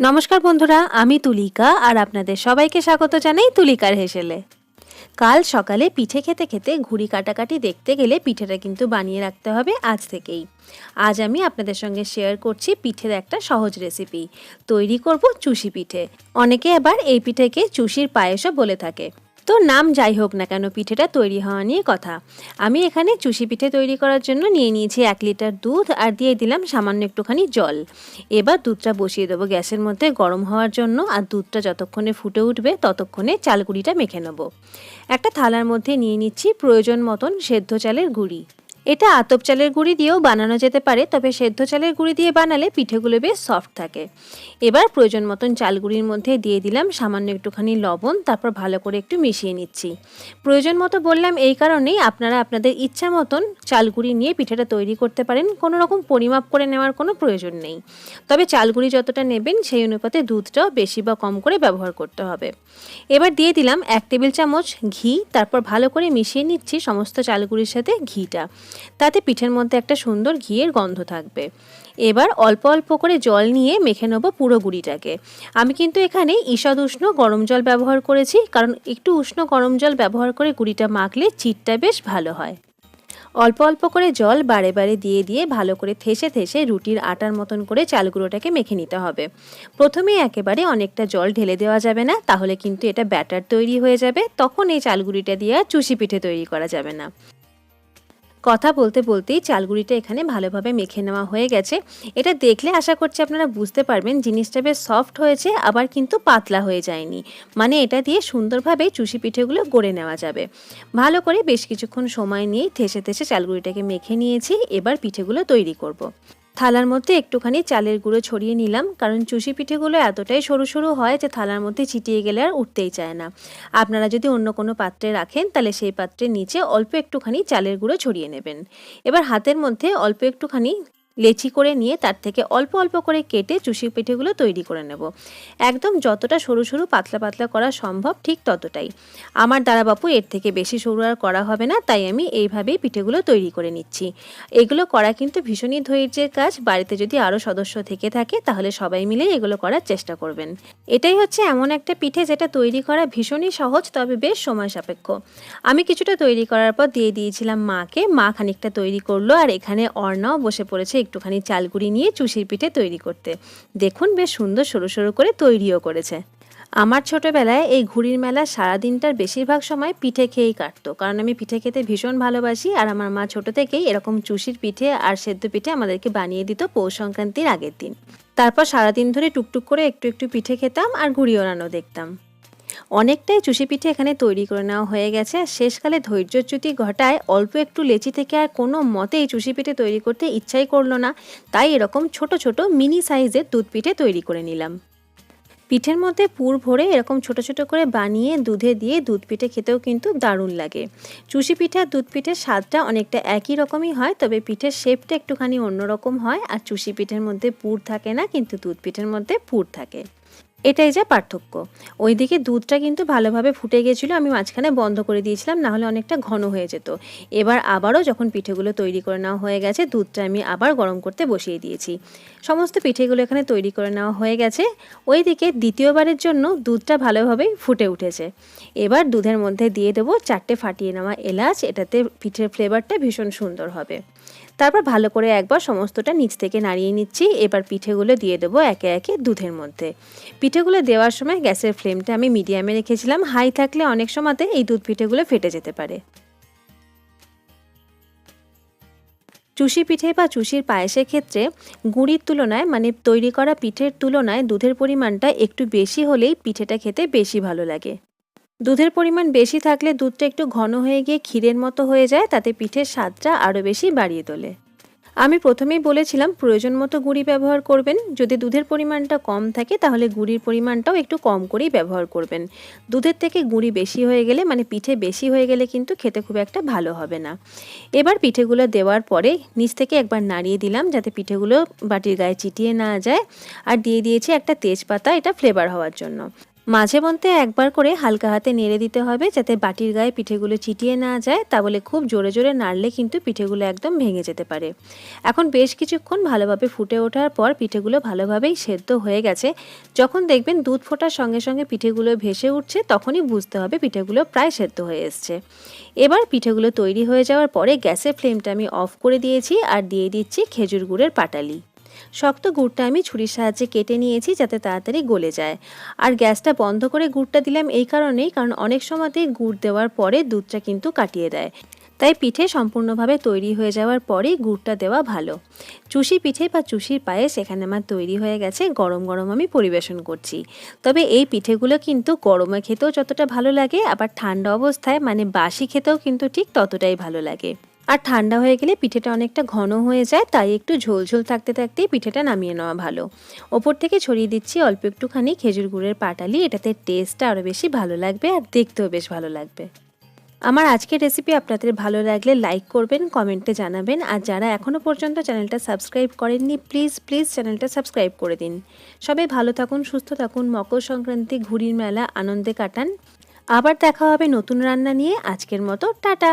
নমস্কার বন্ধুরা, আমি তুলিকা আর আপনাদের সবাইকে স্বাগত জানাই তুলিকার হেসেলে। কাল সকালে পিঠে খেতে খেতে ঘুড়ি কাটাকাটি দেখতে গেলে পিঠেটা কিন্তু বানিয়ে রাখতে হবে আজ থেকেই। আজ আমি আপনাদের সঙ্গে শেয়ার করছি পিঠের একটা সহজ রেসিপি তৈরি করব চুষি পিঠে। অনেকে আবার এই পিঠেকে চুষির পায়েসও বলে থাকে। তো নাম যাই হোক না কেন পিঠেটা তৈরি হওয়া নিয়ে কথা। আমি এখানে চুষি পিঠে তৈরি করার জন্য নিয়ে নিয়েছি এক লিটার দুধ আর দিয়ে দিলাম সামান্য একটুখানি জল। এবার দুধটা বসিয়ে দেবো গ্যাসের মধ্যে গরম হওয়ার জন্য আর দুধটা যতক্ষণে ফুটে উঠবে ততক্ষণে চালগুড়িটা মেখে নেব। একটা থালার মধ্যে নিয়ে নিচ্ছি প্রয়োজন মতন সেদ্ধ চালের গুঁড়ি। এটা আতপ চালের গুঁড়ি দিয়েও বানানো যেতে পারে, তবে সেদ্ধ চালের গুঁড়ি দিয়ে বানালে পিঠেগুলো বেশ সফট থাকে। এবার প্রয়োজন মতন চালগুড়ির মধ্যে দিয়ে দিলাম সামান্য একটুখানি লবণ, তারপর ভালো করে একটু মিশিয়ে নিচ্ছি। প্রয়োজন মতো বললাম এই কারণেই আপনারা আপনাদের ইচ্ছা মতন চালগুড়ি নিয়ে পিঠেটা তৈরি করতে পারেন, কোনো রকম পরিমাপ করে নেওয়ার কোনো প্রয়োজন নেই। তবে চালগুড়ি যতটা নেবেন সেই অনুপাতে দুধটাও বেশি বা কম করে ব্যবহার করতে হবে। এবার দিয়ে দিলাম এক টেবিল চামচ ঘি, তারপর ভালো করে মিশিয়ে নিচ্ছি সমস্ত চালগুড়ির সাথে ঘিটা। তাতে পিঠের মধ্যে একটা সুন্দর ঘিয়ের গন্ধ থাকবে। এবার অল্প অল্প করে জল নিয়ে মেখে নেব পুরো গুঁড়িটাকে। আমি কিন্তু এখানে ঈষদ উষ্ণ গরম জল ব্যবহার করেছি, কারণ একটু উষ্ণ গরম জল ব্যবহার করে গুঁড়িটা মাখলে চিটটা বেশ ভালো হয়। অল্প অল্প করে জল বারে বারে দিয়ে দিয়ে ভালো করে থেসে থেসে রুটির আটার মতন করে চালগুঁড়োটাকে মেখে নিতে হবে। প্রথমে একেবারে অনেকটা জল ঢেলে দেওয়া যাবে না, তাহলে কিন্তু এটা ব্যাটার তৈরি হয়ে যাবে। তখন এই চালগুড়িটা দিয়ে আর চুষি পিঠে তৈরি করা যাবে না। কথা বলতে বলতেই চালগুড়িটা এখানে ভালোভাবে মেখে নেওয়া হয়ে গেছে। এটা দেখলে আশা করছি আপনারা বুঝতে পারবেন, জিনিসটা বেশ সফট হয়েছে, আবার কিন্তু পাতলা হয়ে যায়নি। মানে এটা দিয়ে সুন্দরভাবে চুষি পিঠেগুলো গড়ে নেওয়া যাবে। ভালো করে বেশ কিছুক্ষণ সময় নিয়েই থেসে থেসে চালগুড়িটাকে মেখে নিয়েছি, এবার পিঠেগুলো তৈরি করব। থালার মধ্যে একটুখানি চালের গুঁড়ো ছড়িয়ে নিলাম, কারণ চুষি পিঠেগুলো এতটাই সরু সরু হয় যে থালার মধ্যে ছিটিয়ে গেলে আর উঠতেই চায় না। আপনারা যদি অন্য কোনো পাত্রে রাখেন, তাহলে সেই পাত্রের নিচে অল্প একটুখানি চালের গুঁড়ো ছড়িয়ে নেবেন। এবার হাতের মধ্যে অল্প একটুখানি লেচি করে নিয়ে তার থেকে অল্প অল্প করে কেটে চুষি পিঠেগুলো তৈরি করে নেব। একদম যতটা সরু সরু পাতলা পাতলা করা সম্ভব ঠিক ততটাই। আমার দ্বারা বাপু এর থেকে বেশি সরু আর করা হবে না, তাই আমি এইভাবেই পিঠেগুলো তৈরি করে নিচ্ছি। এগুলো করা কিন্তু ভীষণই ধৈর্যের কাজ, বাড়িতে যদি আরও সদস্য থেকে থাকে তাহলে সবাই মিলে এগুলো করার চেষ্টা করবেন। এটাই হচ্ছে এমন একটা পিঠে যেটা তৈরি করা ভীষণই সহজ, তবে বেশ সময় সাপেক্ষ। আমি কিছুটা তৈরি করার পর দিয়ে দিয়েছিলাম মাকে, মা খানিকটা তৈরি করল আর এখানে অর্ণাও বসে পড়েছে একটুখানি চালগুড়ি নিয়ে চুষির পিঠে তৈরি করতে। দেখুন বেশ সুন্দর সরু সরু করে তৈরিও করেছে। আমার ছোটোবেলায় এই ঘুড়ির মেলা সারাদিনটার বেশিরভাগ সময় পিঠে খেয়েই কাটতো। কারণ আমি পিঠে খেতে ভীষণ ভালোবাসি আর আমার মা ছোটো থেকেই এরকম চুষির পিঠে আর সেদ্ধ পিঠে আমাদেরকে বানিয়ে দিত পৌষ সংক্রান্তির আগের দিন। তারপর সারাদিন ধরে টুকটুক করে একটু একটু পিঠে খেতাম আর ঘুড়ি ওড়ানো দেখতাম। অনেকটাই চুষি পিঠে এখানে তৈরি করে নেওয়া হয়ে গেছে। আর শেষকালে ধৈর্যচ্যুতি ঘটায় অল্প একটু লেচি থেকে আর কোনো মতেই চুষি পিঠে তৈরি করতে ইচ্ছাই করল না। তাই এরকম ছোট ছোট, মিনি সাইজের দুধ পিঠে তৈরি করে নিলাম। পিঠের মধ্যে পুর ভরে এরকম ছোট ছোট করে বানিয়ে দুধে দিয়ে দুধ পিঠে খেতেও কিন্তু দারুণ লাগে। চুষি পিঠে আর দুধ পিঠের স্বাদটা অনেকটা একই রকমই হয়, তবে পিঠের শেপটা একটুখানি অন্যরকম হয়। আর চুষি পিঠের মধ্যে পুর থাকে না, কিন্তু দুধ পিঠের মধ্যে পুর থাকে। এটাই যা পার্থক্য। ওইদিকে দুধটা কিন্তু ভালোভাবে ফুটে গেছিল, আমি মাঝখানে বন্ধ করে দিয়েছিলাম, নাহলে অনেকটা ঘন হয়ে যেত। এবার আবারও যখন পিঠেগুলো তৈরি করে নেওয়া হয়ে গেছে, দুধটা আমি আবার গরম করতে বসিয়ে দিয়েছি। সমস্ত পিঠেগুলো এখানে তৈরি করে নেওয়া হয়ে গেছে। ওইদিকে দ্বিতীয়বারের জন্য দুধটা ভালোভাবেই ফুটে উঠেছে। এবার দুধের মধ্যে দিয়ে দেবো চারটে ফাটিয়ে নেওয়া এলাচ, এটাতে পিঠের ফ্লেভারটা ভীষণ সুন্দর হবে। তারপর ভালো করে একবার সমস্তটা নিচ থেকে নাড়িয়ে নিচ্ছি। এবার পিঠেগুলো দিয়ে দেবো একে একে দুধের মধ্যে। পিঠেগুলো দেওয়ার সময় গ্যাসের ফ্লেমটা আমি মিডিয়ামে রেখেছিলাম। হাই থাকলে অনেক সময়তে এই দুধ পিঠেগুলো ফেটে যেতে পারে। চুষি পিঠে বা চুষির পায়েসের ক্ষেত্রে গুঁড়ির তুলনায় মানে তৈরি করা পিঠের তুলনায় দুধের পরিমাণটা একটু বেশি হলেই পিঠেটা খেতে বেশি ভালো লাগে। দুধের পরিমাণ বেশি থাকলে দুধটা একটু ঘন হয়ে গিয়ে ক্ষীরের মতো হয়ে যায়, তাতে পিঠের স্বাদটা আরও বেশি বাড়িয়ে তোলে। আমি প্রথমেই বলেছিলাম, প্রয়োজন মতো গুঁড়ি ব্যবহার করবেন। যদি দুধের পরিমাণটা কম থাকে, তাহলে গুঁড়ির পরিমাণটাও একটু কম করেই ব্যবহার করবেন। দুধের থেকে গুঁড়ি বেশি হয়ে গেলে মানে পিঠে বেশি হয়ে গেলে কিন্তু খেতে খুব একটা ভালো হবে না। এবার পিঠেগুলো দেওয়ার পরে নিচ থেকে একবার নাড়িয়ে দিলাম, যাতে পিঠেগুলো বাটির গায়ে চিটিয়ে না যায়। আর দিয়ে দিয়েছি একটা তেজপাতা, এটা ফ্লেভার হওয়ার জন্য। মাঝে মধ্যে একবার করে হালকা হাতে নেড়ে দিতে হবে যাতে বাটির গায়ে পিঠেগুলো চিটিয়ে না যায়, তা বলে খুব জোরে জোরে নাড়লে কিন্তু পিঠেগুলো একদম ভেঙে যেতে পারে। এখন বেশ কিছুক্ষণ ভালোভাবে ফুটে ওঠার পর পিঠেগুলো ভালোভাবেই সেদ্ধ হয়ে গেছে। যখন দেখবেন দুধ ফোটার সঙ্গে সঙ্গে পিঠেগুলো ভেসে উঠছে, তখনই বুঝতে হবে পিঠেগুলো প্রায় সেদ্ধ হয়ে এসছে। এবার পিঠেগুলো তৈরি হয়ে যাওয়ার পরে গ্যাসের ফ্লেমটা আমি অফ করে দিয়েছি আর দিয়ে দিচ্ছি খেজুর গুড়ের পাটালি। শক্ত গুড়টা আমি ছুরির সাহায্যে কেটে নিয়েছি যাতে তাড়াতাড়ি গলে যায়। আর গ্যাসটা বন্ধ করে গুড়টা দিলাম এই কারণেই, কারণ অনেক সময়তেই গুড় দেওয়ার পরে দুধটা কিন্তু কাটিয়ে দেয়। তাই পিঠে সম্পূর্ণভাবে তৈরি হয়ে যাওয়ার পরেই গুড়টা দেওয়া ভালো। চুষি পিঠে বা চুষির পায়ে সেখানে আমার তৈরি হয়ে গেছে, গরম গরম আমি পরিবেশন করছি। তবে এই পিঠেগুলো কিন্তু গরমে খেতেও যতটা ভালো লাগে, আবার ঠান্ডা অবস্থায় মানে বাসি খেতেও কিন্তু ঠিক ততটাই ভালো লাগে। আর ঠান্ডা হয়ে গেলে পিঠেটা অনেকটা ঘন হয়ে যায়, তাই একটু ঝোলঝোল থাকতে থাকতেই পিঠেটা নামিয়ে নেওয়া ভালো। ওপর থেকে ছড়িয়ে দিচ্ছি অল্প একটুখানি খেজুর গুড়ের পাটালি, এটাতে টেস্টটা আরও বেশি ভালো লাগবে আর দেখতেও বেশ ভালো লাগবে। আমার আজকের রেসিপি আপনাদের ভালো লাগলে লাইক করবেন কমেন্টে জানাবেন, আর যারা এখনও পর্যন্ত চ্যানেলটা সাবস্ক্রাইব করেননি প্লিজ প্লিজ চ্যানেলটা সাবস্ক্রাইব করে দিন। সবাই ভালো থাকুন, সুস্থ থাকুন, মকর সংক্রান্তি, ঘুড়ির মেলা, আনন্দে কাটান। আবার দেখা হবে নতুন রান্না নিয়ে। আজকের মতো টাটা।